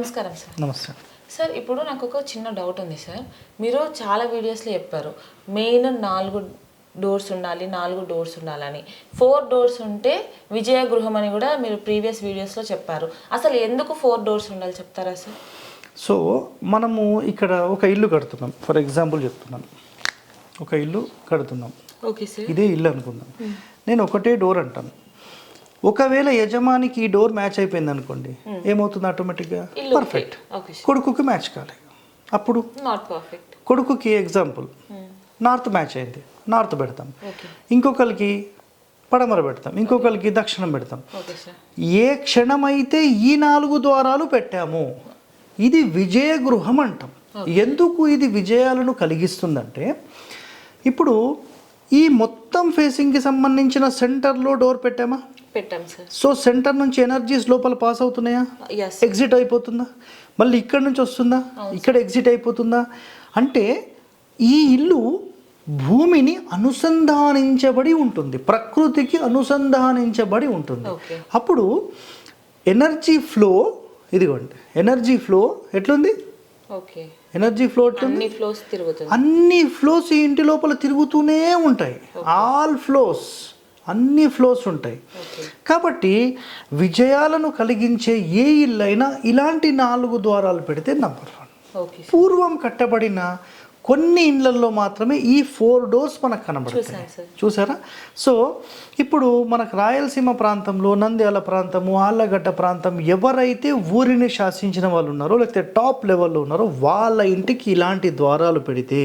నమస్కారం సార్. నమస్తే. సార్ ఇప్పుడు నాకు ఒక చిన్న డౌట్ ఉంది సార్. మీరు చాలా వీడియోస్లో చెప్పారు మెయిన్ నాలుగు డోర్స్ ఉండాలి నాలుగు డోర్స్ ఉండాలని. ఫోర్ డోర్స్ ఉంటే విజయ గృహం అని కూడా మీరు ప్రీవియస్ వీడియోస్లో చెప్పారు. అసలు ఎందుకు ఫోర్ డోర్స్ ఉండాలి చెప్తారా సార్? సో మనము ఇక్కడ ఒక ఇల్లు కడుతున్నాం. ఫర్ ఎగ్జాంపుల్ చెప్తున్నాను. ఒక ఇల్లు కడుతున్నాం. Okay sir. ఇదే ఇల్లు అనుకుందాం. నేను ఒకటే డోర్ అంటాను. ఒకవేళ యజమానికి ఈ డోర్ మ్యాచ్ అయిపోయింది అనుకోండి ఏమవుతుంది ఆటోమేటిక్గా పర్ఫెక్ట్ కొడుకుకి మ్యాచ్ కాలేదు అప్పుడు కొడుకుకి ఎగ్జాంపుల్ నార్త్ మ్యాచ్ అయింది. నార్త్ పెడతాం. ఇంకొకరికి పడమర పెడతాం. ఇంకొకరికి దక్షిణం పెడతాం. ఏ క్షణమైతే ఈ నాలుగు ద్వారాలు పెట్టామో ఇది విజయ గృహం అంటాం ఎందుకు ఇది విజయాలను కలిగిస్తుందంటే ఇప్పుడు ఈ మొత్తం ఫేసింగ్కి సంబంధించిన సెంటర్లో డోర్ పెట్టామా? పెట్టాం సార్. సో సెంటర్ నుంచి ఎనర్జీస్ లోపల పాస్ అవుతున్నాయా? ఎగ్జిట్ అయిపోతుందా? మళ్ళీ ఇక్కడ నుంచి వస్తుందా? ఇక్కడ ఎగ్జిట్ అయిపోతుందా? అంటే ఈ ఇల్లు భూమిని అనుసంధానించబడి ఉంటుంది. ప్రకృతికి అనుసంధానించబడి ఉంటుంది. అప్పుడు ఎనర్జీ ఫ్లో ఇదిగోండి ఎనర్జీ ఫ్లో ఎట్లుంది? ఓకే ఎనర్జీ ఫ్లో అన్ని ఫ్లోస్ తిరుగుతుంది. అన్ని ఫ్లోస్ ఈ ఇంటి లోపల తిరుగుతూనే ఉంటాయి. ఆల్ ఫ్లోస్ అన్ని ఫ్లోస్ ఉంటాయి. కాబట్టి విజయాలను కలిగించే ఏ ఇల్లైనా ఇలాంటి నాలుగు ద్వారాలు పెడితే నంబర్ వన్ పూర్వం కట్టబడిన కొన్ని ఇళ్ళలో మాత్రమే ఈ ఫోర్ డోర్స్ మనకు కనబడతాయి. చూసారా సో ఇప్పుడు మనకు రాయలసీమ ప్రాంతంలో నంద్యాల ప్రాంతము ఆళ్ళగడ్డ ప్రాంతం ఎవరైతే ఊరిని శాసించిన వాళ్ళు ఉన్నారో లేకపోతే టాప్ లెవెల్లో ఉన్నారో వాళ్ళ ఇంటికి ఇలాంటి ద్వారాలు పెడితే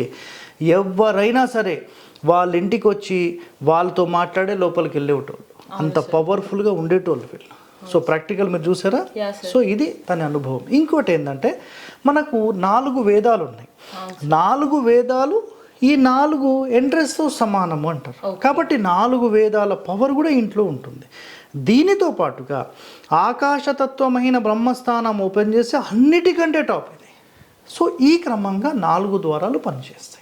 ఎవరైనా సరే వాళ్ళ ఇంటికి వచ్చి వాళ్ళతో మాట్లాడే లోపలికి వెళ్ళేటోళ్ళు. అంత పవర్ఫుల్గా ఉండేటోళ్ళు వీళ్ళు. సో ప్రాక్టికల్ మీరు చూసారా? సో ఇది తన అనుభవం. ఇంకోటి ఏంటంటే మనకు నాలుగు వేదాలు ఉన్నాయి. నాలుగు వేదాలు ఈ నాలుగు ఎంట్రెస్తో సమానము అంటారు. కాబట్టి నాలుగు వేదాల పవర్ కూడా ఇంట్లో ఉంటుంది. దీనితో పాటుగా ఆకాశతత్వమైన బ్రహ్మస్థానం ఓపెన్ చేసి అన్నిటికంటే టాప్ ఇది. సో ఈ క్రమంగా నాలుగు ద్వారాలు పనిచేస్తాయి.